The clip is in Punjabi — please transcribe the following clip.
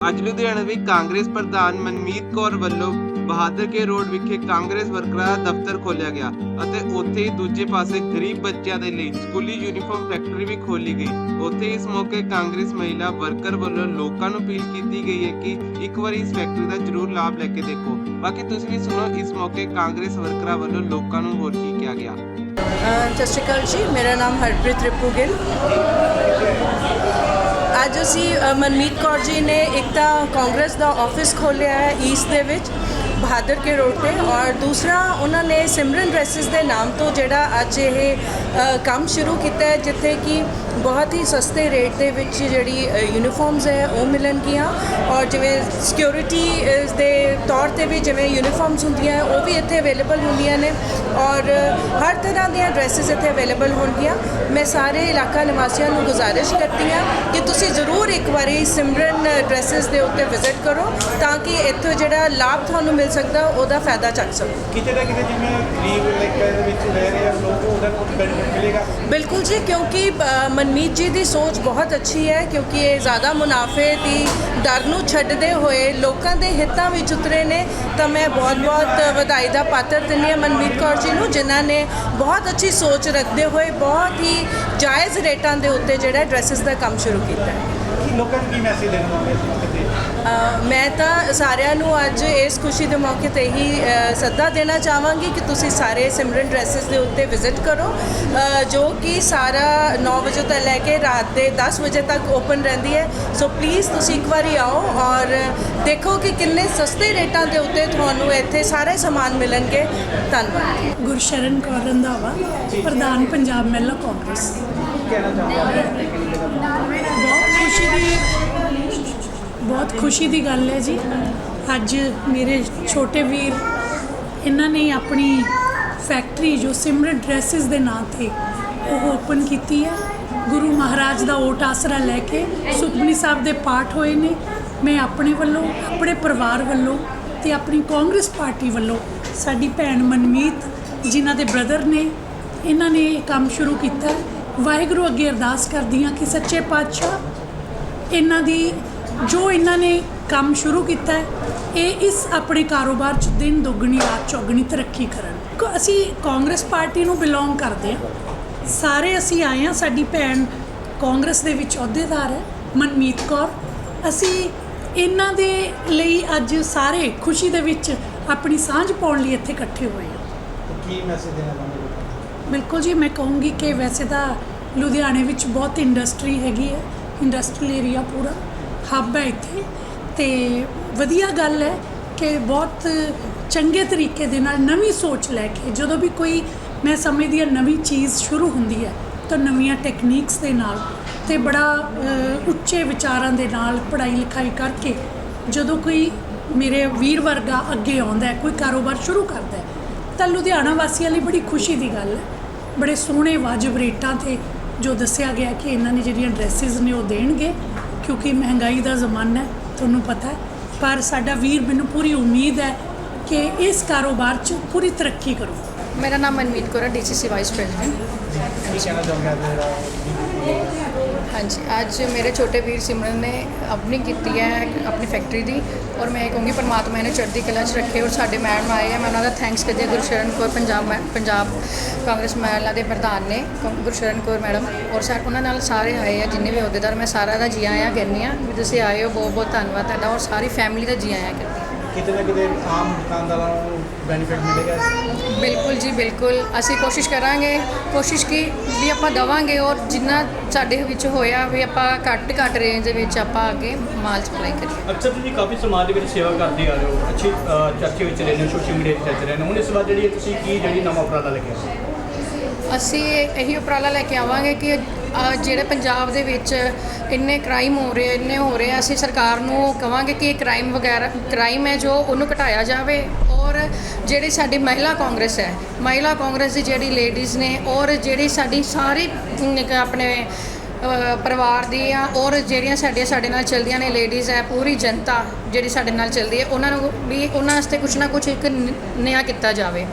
ਅੱਜ ਲੁਧਿਆਣਾ ਵਿੱਚ ਕਾਂਗਰਸ ਪ੍ਰਧਾਨ ਮਨਮੀਤ ਕੌਰ ਵੱਲੋਂ ਬਹਾਦਰ ਕੇ ਰੋਡ ਵਿਖੇ ਕਾਂਗਰਸ ਵਰਕਰਾਂ ਦਾ ਦਫ਼ਤਰ ਖੋਲ੍ਹਿਆ ਗਿਆ ਅਤੇ ਉੱਥੇ ਹੀ ਦੂਜੇ ਪਾਸੇ ਗਰੀਬ ਬੱਚਿਆਂ ਦੇ ਲਈ ਸਕੂਲੀ ਯੂਨੀਫਾਰਮ ਫੈਕਟਰੀ ਵੀ ਖੋਲੀ ਗਈ। ਉੱਥੇ ਇਸ ਮੌਕੇ ਕਾਂਗਰਸ ਮਹਿਲਾ ਵਰਕਰ ਵੱਲੋਂ ਲੋਕਾਂ ਨੂੰ ਅਪੀਲ ਕੀਤੀ ਗਈ ਹੈ ਕਿ ਇੱਕ ਵਾਰੀ ਇਸ ਫੈਕਟਰੀ ਦਾ ਜ਼ਰੂਰ ਲਾਭ ਲੈ ਕੇ ਦੇਖੋ। ਬਾਕੀ ਤੁਸੀਂ ਵੀ ਸੁਣੋ, ਇਸ ਮੌਕੇ ਕਾਂਗਰਸ ਵਰਕਰਾਂ ਵੱਲੋਂ ਲੋਕਾਂ ਨੂੰ ਹੋਰ ਕੀ ਕਿਹਾ ਗਿਆ। ਸਤਿ ਸ਼੍ਰੀ ਅਕਾਲ ਜੀ, ਮੇਰਾ ਨਾਮ ਹਰਪ੍ਰੀਤ ਰਿਪੂ ਗਿੱਲ। ਅੱਜ ਅਸੀਂ ਮਨਮੀਤ ਕੌਰ ਜੀ ਨੇ ਇੱਕ ਤਾਂ ਕਾਂਗਰਸ ਦਾ ਆਫਿਸ ਖੋਲ੍ਹਿਆ ਹੈ ਈਸਟ ਦੇ ਵਿੱਚ। ਬਹਾਦਰ ਕੇ ਰੋਡ ਤੇ ਔਰ ਦੂਸਰਾ ਉਹਨਾਂ ਨੇ ਸਿਮਰਨ ਡਰੈਸਸ ਦੇ ਨਾਮ ਤੋਂ ਜਿਹੜਾ ਅੱਜ ਇਹ ਕੰਮ ਸ਼ੁਰੂ ਕੀਤਾ ਹੈ, ਜਿੱਥੇ ਕਿ ਬਹੁਤ ਹੀ ਸਸਤੇ ਰੇਟ ਦੇ ਵਿੱਚ ਜਿਹੜੀ ਯੂਨੀਫਾਰਮਸ ਹੈ, ਉਹ ਮਿਲਣਗੀਆਂ। ਔਰ ਜਿਵੇਂ ਸਿਕਿਉਰਿਟੀ ਦੇ ਤੌਰ ਤੇ ਵੀ ਜਿਵੇਂ ਯੂਨੀਫਾਰਮਸ ਹੁੰਦੀਆਂ ਉਹ ਵੀ ਇੱਥੇ ਅਵੇਲੇਬਲ ਹੁੰਦੀਆਂ ਨੇ। ਔਰ ਹਰ ਤਰ੍ਹਾਂ ਦੀਆਂ ਡਰੈਸਸ ਇੱਥੇ ਅਵੇਲੇਬਲ ਹੋਣਗੀਆਂ। ਮੈਂ ਸਾਰੇ ਇਲਾਕਾ ਨਿਵਾਸੀਆਂ ਨੂੰ ਗੁਜ਼ਾਰਿਸ਼ ਕਰਦੀ ਹਾਂ ਕਿ ਤੁਸੀਂ ਜ਼ਰੂਰ ਇੱਕ ਵਾਰੀ ਸਿਮਰਨ ਡਰੈਸਸ ਦੇ ਉੱਤੇ ਵਿਜ਼ਿਟ ਕਰੋ, ਤਾਂ ਕਿ ਇੱਥੋਂ ਜਿਹੜਾ ਲਾਭ ਤੁਹਾਨੂੰ ਮਿਲ ਸਕਦਾ ਉਹਦਾ ਫਾਇਦਾ ਚੱਕ ਸਕੋ ਕਿਤੇ ਨਾ ਕਿਤੇ ਜਿਵੇਂ ਗਰੀਬ ਇਲਾਕਿਆਂ ਦੇ ਵਿੱਚ ਰਹਿ ਰਹੇ ਆ ਲੋਕ ਉਹਦਾ ਕੁਝ ਬੈਨੀਫਿਟ ਮਿਲੇਗਾ? ਬਿਲਕੁਲ ਜੀ ਕਿਉਂਕਿ ਮਨਮੀਤ ਜੀ ਦੀ ਸੋਚ ਬਹੁਤ ਅੱਛੀ ਹੈ ਕਿਉਂਕਿ ਇਹ ਜ਼ਿਆਦਾ ਮੁਨਾਫੇ ਦੀ ਡਰ ਨੂੰ ਛੱਡਦੇ ਹੋਏ ਲੋਕਾਂ ਦੇ ਹਿੱਤਾਂ ਵਿੱਚ ਉਤਰੇ ਨੇ। ਤਾਂ ਮੈਂ ਬਹੁਤ-ਬਹੁਤ ਵਧਾਈ ਦਾ ਪਾਤਰ ਦਿੰਦੀ ਹਾਂ ਮਨਮੀਤ ਕੌਰ ਜੀ ਨੂੰ ਜਿਨ੍ਹਾਂ ਨੇ ਬਹੁਤ ਅੱਛੀ ਸੋਚ ਰੱਖਦੇ ਹੋਏ ਬਹੁਤ ਹੀ ਜਾਇਜ਼ ਰੇਟਾਂ ਦੇ ਉੱਤੇ ਜਿਹੜਾ ਡਰੈਸਸ ਦਾ ਕੰਮ ਸ਼ੁਰੂ ਕੀਤਾ ਹੈ। ਲੋਕਾਂ ਨੂੰ ਕੀ ਮੈਸੇਜ ਦੇਣਾ ਚਾਹੁੰਦੇ ਮੈਂ ਤਾਂ ਸਾਰਿਆਂ ਨੂੰ ਅੱਜ ਇਸ ਖੁਸ਼ੀ ਦੇ ਮੌਕੇ ਤੇ ਹੀ ਸੱਦਾ ਦੇਣਾ ਚਾਹਾਂਗੀ ਕਿ ਤੁਸੀਂ ਸਾਰੇ ਸਿਮਰਨ ਡਰੈਸਸ ਦੇ ਉੱਤੇ ਵਿਜ਼ਿਟ ਕਰੋ ਜੋ ਕਿ ਸਾਰਾ 9 ਵਜੇ ਤੋਂ ਲੈ ਕੇ ਰਾਤ ਦੇ 10 ਵਜੇ ਤੱਕ ਓਪਨ ਰਹਿੰਦੀ ਹੈ। ਸੋ ਪਲੀਜ਼ ਤੁਸੀਂ ਇੱਕ ਵਾਰੀ ਆਓ ਔਰ ਦੇਖੋ ਕਿ ਕਿੰਨੇ ਸਸਤੇ ਰੇਟਾਂ ਦੇ ਉੱਤੇ ਤੁਹਾਨੂੰ ਇੱਥੇ ਸਾਰੇ ਸਮਾਨ ਮਿਲਣਗੇ। ਧੰਨਵਾਦ। ਗੁਰਸ਼ਰਨ ਕੌਰ ਰੰਧਾਵਾ ਪ੍ਰਧਾਨ ਪੰਜਾਬ ਮਹਿਲਾ ਕਾਂਗਰਸ। ਕਹਿਣਾ ਚਾਹੁੰਦੇ ਬਹੁਤ ਖੁਸ਼ੀ ਦੀ ਬਹੁਤ ਖੁਸ਼ੀ ਦੀ ਗੱਲ ਹੈ ਜੀ। ਅੱਜ ਮੇਰੇ ਛੋਟੇ ਵੀਰ, ਇਹਨਾਂ ਨੇ ਆਪਣੀ ਫੈਕਟਰੀ ਜੋ ਸਿਮਰਨ ਡਰੈਸਸ ਦੇ ਨਾਂ ਤੇ ਉਹ ਓਪਨ ਕੀਤੀ ਹੈ। ਗੁਰੂ ਮਹਾਰਾਜ ਦਾ ਓਟ ਆਸਰਾ ਲੈ ਕੇ ਸੁਖਮਨੀ ਸਾਹਿਬ ਦੇ ਪਾਠ ਹੋਏ ਨੇ। ਮੈਂ ਆਪਣੇ ਵੱਲੋਂ, ਆਪਣੇ ਪਰਿਵਾਰ ਵੱਲੋਂ ਤੇ ਆਪਣੀ ਕਾਂਗਰਸ ਪਾਰਟੀ ਵੱਲੋਂ ਸਾਡੀ ਭੈਣ ਮਨਮੀਤ ਜਿਨ੍ਹਾਂ ਦੇ ਬ੍ਰਦਰ ਨੇ, ਇਹਨਾਂ ਨੇ ਇਹ ਕੰਮ ਸ਼ੁਰੂ ਕੀਤਾ। ਵਾਹਿਗੁਰੂ ਅੱਗੇ ਅਰਦਾਸ ਕਰਦੀ ਹਾਂ ਕਿ ਸੱਚੇ ਪਾਤਸ਼ਾਹ ਇਹਨਾਂ ਦੀ ਜੋ ਇਹਨਾਂ ਨੇ ਕੰਮ ਸ਼ੁਰੂ ਕੀਤਾ ਹੈ ਇਹ ਇਸ ਆਪਣੇ ਕਾਰੋਬਾਰ 'ਚ ਦਿਨ ਦੁੱਗਣੀ ਰਾਤ ਚੌਗਣੀ ਤਰੱਕੀ ਕਰਨ। ਅਸੀਂ ਕਾਂਗਰਸ ਪਾਰਟੀ ਨੂੰ ਬਿਲੋਂਗ ਕਰਦੇ ਹਾਂ। ਸਾਰੇ ਅਸੀਂ ਆਏ ਹਾਂ ਸਾਡੀ ਭੈਣ ਕਾਂਗਰਸ ਦੇ ਵਿੱਚ ਅਹੁਦੇਦਾਰ ਹੈ ਮਨਮੀਤ ਕੌਰ। ਅਸੀਂ ਇਹਨਾਂ ਦੇ ਲਈ ਅੱਜ ਸਾਰੇ ਖੁਸ਼ੀ ਦੇ ਵਿੱਚ ਆਪਣੀ ਸਾਂਝ ਪਾਉਣ ਲਈ ਇੱਥੇ ਇਕੱਠੇ ਹੋਏ ਹਾਂ। ਕੀ ਮੈਸੇਜ ਦੇਣਾ ਚਾਹੁੰਦੇ ਬਿਲਕੁਲ ਜੀ ਮੈਂ ਕਹੂੰਗੀ ਕਿ ਵੈਸੇ ਤਾਂ ਲੁਧਿਆਣੇ ਵਿੱਚ ਬਹੁਤ ਇੰਡਸਟਰੀ ਹੈਗੀ ਹੈ ਇੰਡਸਟਰੀਅਲ ਏਰੀਆ ਪੂਰਾ। ਹੱਬ ਹੈ ਇੱਥੇ ਤੇ ਵਧੀਆ ਗੱਲ ਹੈ ਕਿ ਬਹੁਤ ਚੰਗੇ ਤਰੀਕੇ ਦੇ ਨਾਲ ਨਵੀਂ ਸੋਚ ਲੈ ਕੇ ਜਦੋਂ ਵੀ ਕੋਈ ਮੈਂ ਸਮਝਦੀ ਹਾਂ ਨਵੀਂ ਚੀਜ਼ ਸ਼ੁਰੂ ਹੁੰਦੀ ਹੈ ਤਾਂ ਨਵੀਆਂ ਟੈਕਨੀਕਸ ਦੇ ਨਾਲ ਤੇ ਬੜਾ ਉੱਚੇ ਵਿਚਾਰਾਂ ਦੇ ਨਾਲ ਪੜ੍ਹਾਈ ਲਿਖਾਈ ਕਰਕੇ ਜਦੋਂ ਕੋਈ ਮੇਰੇ ਵੀਰ ਵਰਗਾ ਅੱਗੇ ਆਉਂਦਾ ਕੋਈ ਕਾਰੋਬਾਰ ਸ਼ੁਰੂ ਕਰਦਾ ਤਾਂ ਲੁਧਿਆਣਾ ਵਾਸੀਆਂ ਲਈ ਬੜੀ ਖੁਸ਼ੀ ਦੀ ਗੱਲ ਹੈ। ਬੜੇ ਸੋਹਣੇ ਵਾਜਬ ਰੇਟਾਂ ਤੇ ਜੋ ਦੱਸਿਆ ਗਿਆ ਕਿ ਇਹਨਾਂ ਨੇ ਜਿਹੜੀਆਂ ਡਰੈਸਿਸ ਨੇ ਉਹ ਦੇਣਗੇ। ਕਿਉਂਕਿ ਮਹਿੰਗਾਈ ਦਾ ਜ਼ਮਾਨਾ ਹੈ ਤੁਹਾਨੂੰ ਪਤਾ ਹੈ। ਪਰ ਸਾਡਾ ਵੀਰ ਮੈਨੂੰ ਪੂਰੀ ਉਮੀਦ ਹੈ ਕਿ ਇਸ ਕਾਰੋਬਾਰ 'ਚ ਪੂਰੀ ਤਰੱਕੀ ਕਰੂ। ਮੇਰਾ ਨਾਮ ਮਨਮੀਤ ਕੌਰ ਹੈ ਡੀਸੀਸੀ ਵਾਈਸ ਪ੍ਰੈਜ਼ੀਡੈਂਟ ਕੀ ਕਹਿਣਾ ਚਾਹੁੰਦੇ ਆ ਹਾਂਜੀ, ਅੱਜ ਮੇਰੇ ਛੋਟੇ ਵੀਰ ਸਿਮਰਨ ਨੇ ਆਪਣੀ ਕੀਤੀ ਹੈ ਆਪਣੀ ਫੈਕਟਰੀ ਦੀ ਔਰ ਮੈਂ ਇਹ ਕਹੂੰਗੀ ਪਰਮਾਤਮਾ ਇਹਨੂੰ ਚੜ੍ਹਦੀ ਕਲਾ 'ਚ ਰੱਖੇ ਔਰ ਸਾਡੇ ਮੈਡਮ ਆਏ ਆ, ਮੈਂ ਉਹਨਾਂ ਦਾ ਥੈਂਕਸ ਕਰਦੀ ਹਾਂ। ਗੁਰਸ਼ਰਨ ਕੌਰ ਪੰਜਾਬ ਮੈ, ਪੰਜਾਬ ਕਾਂਗਰਸ ਮਹਿਲਾ ਦੇ ਪ੍ਰਧਾਨ ਨੇ, ਕ- ਗੁਰਸ਼ਰਨ ਕੌਰ ਮੈਡਮ ਔਰ ਸਾ, ਉਹਨਾਂ ਨਾਲ ਸਾਰੇ ਆਏ ਆ, ਜਿੰਨੇ ਵੀ ਅਹੁਦੇਦਾਰ, ਮੈਂ ਸਾਰਾ ਦਾ ਜੀ ਆਇਆਂ ਕਹਿੰਦੀ ਹਾਂ ਵੀ ਤੁਸੀਂ ਆਏ ਹੋ ਬਹੁਤ ਬਹੁਤ ਧੰਨਵਾਦ ਤੁਹਾਡਾ ਔਰ ਸਾਰੀ ਫੈਮਿਲੀ ਦਾ ਜੀ ਆਇਆਂ ਕਰਦੀ ਹਾਂ। ਕਿਤੇ ਨਾ ਕਿਤੇ ਆਮ ਦੁਕਾਨਦਾਰਾਂ ਨੂੰ ਬੈਨੀਫਿਟ ਮਿਲੇਗਾ। ਇਸ ਜੀ, ਬਿਲਕੁਲ। ਅਸੀਂ ਕੋਸ਼ਿਸ਼ ਕਰਾਂਗੇ, ਕੋਸ਼ਿਸ਼ ਕੀ ਵੀ ਆਪਾਂ ਦਵਾਂਗੇ ਔਰ ਜਿੰਨਾ ਸਾਡੇ ਵਿੱਚ ਹੋਇਆ ਵੀ ਆਪਾਂ ਘੱਟ ਘੱਟ ਰੇਂਜ ਦੇ ਵਿੱਚ ਆਪਾਂ ਅੱਗੇ ਮਾਲ ਸਪਲਾਈ ਕਰੀਏ। ਅਕਸਰ ਤੁਸੀਂ ਕਾਫੀ ਸਮਾਜ ਦੇ ਵਿੱਚ ਸੇਵਾ ਕਰਦੇ ਆ ਰਹੇ ਹੋ। ਅੱਛੀ ਚਰਚੇ ਵਿੱਚ ਰਹਿੰਦੇ ਹੋ ਸੋਸ਼ਲ ਮੀਡੀਆ 'ਤੇ ਚੱਲ ਰਹੇ ਨੇ ਹੁਣ ਇਸ ਵਾਰ ਜਿਹੜੀ ਤੁਸੀਂ ਕੀ, ਜਿਹੜੀ ਨਵਾਂ ਉਪਰਾਲਾ ਲੱਗਿਆ? ਅਸੀਂ ਇਹੀ ਉਪਰਾਲਾ ਲੈ ਕੇ ਆਵਾਂਗੇ ਕਿ ਜਿਹੜੇ ਪੰਜਾਬ ਦੇ ਵਿੱਚ ਇੰਨੇ ਕ੍ਰਾਈਮ ਹੋ ਰਹੇ, ਇੰਨੇ ਹੋ ਰਹੇ ਆ, ਅਸੀਂ ਸਰਕਾਰ ਨੂੰ ਕਵਾਂਗੇ ਕਿ ਇਹ ਕ੍ਰਾਈਮ ਵਗੈਰਾ ਕ੍ਰਾਈਮ ਹੈ ਜੋ ਉਹਨੂੰ ਘਟਾਇਆ ਜਾਵੇ। ਔਰ ਜਿਹੜੀ ਸਾਡੀ ਮਹਿਲਾ ਕਾਂਗਰਸ ਹੈ, ਮਹਿਲਾ ਕਾਂਗਰਸ ਦੀ ਜਿਹੜੀ ਲੇਡੀਜ਼ ਨੇ, ਔਰ ਜਿਹੜੀ ਸਾਡੀ ਸਾਰੀ ਆਪਣੇ ਪਰਿਵਾਰ ਦੀ ਆ, ਔਰ ਜਿਹੜੀਆਂ ਸਾਡੀਆਂ, ਸਾਡੇ ਨਾਲ ਚਲਦੀਆਂ ਨੇ ਲੇਡੀਜ਼ ਹੈ, ਪੂਰੀ ਜਨਤਾ ਜਿਹੜੀ ਸਾਡੇ ਨਾਲ ਚੱਲਦੀ ਹੈ, ਉਹਨਾਂ ਨੂੰ ਵੀ ਉਹਨਾਂ ਵਾਸਤੇ ਕੁਝ ਨਾ ਕੁਝ ਇੱਕ ਨਿਆਂ ਕੀਤਾ ਜਾਵੇ।